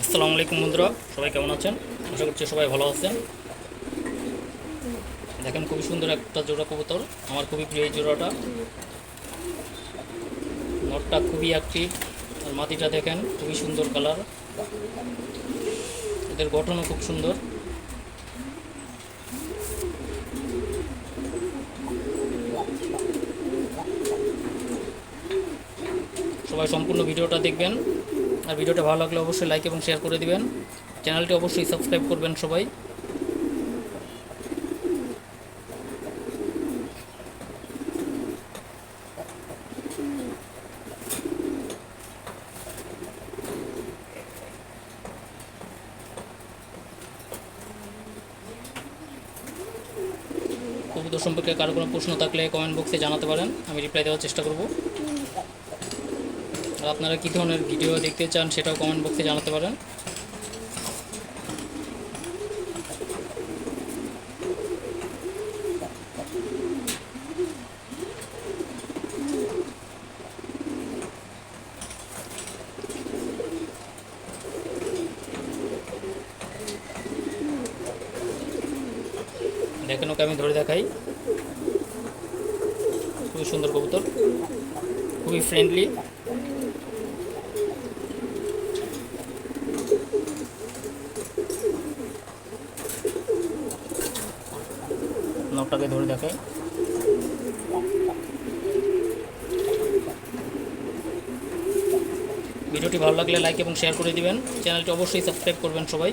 আসসালামু আলাইকুম বন্ধুরা, সবাই কেমন আছেন? আশা করছি সবাই ভালো আছেন। দেখেন খুবই সুন্দর একটা জোড়া কবুতর, আমার খুবই প্রিয় এই জোড়াটা। নটটা খুবই অ্যাক্টিভ আর মাটিটা দেখেন খুবই সুন্দর কালার এদের গঠনও খুব সুন্দর। সবাই সম্পূর্ণ ভিডিওটা দেখবেন। আর ভিডিওটা ভালো লাগলে অবশ্যই লাইক এবং শেয়ার করে দিবেন। চ্যানেলটি অবশ্যই সাবস্ক্রাইব করবেন সবাই। কবুতর সম্পর্কে কারও কোনো প্রশ্ন থাকলে কমেন্ট বক্সে জানাতে পারেন। আমি রিপ্লাই দেওয়ার চেষ্টা করব। আর আপনারা কী ধরনের ভিডিও দেখতে চান সেটাও কমেন্ট বক্সে জানাতে পারেন। দেখেন ওকে আমি ধরে দেখাই। খুবই সুন্দর কবুতর। খুবই ফ্রেন্ডলি নখটাকে ধরে দেখাই ভিডিওটি ভালো লাগলে লাইক এবং শেয়ার করে দিবেন। চ্যানেলটি অবশ্যই সাবস্ক্রাইব করবেন সবাই।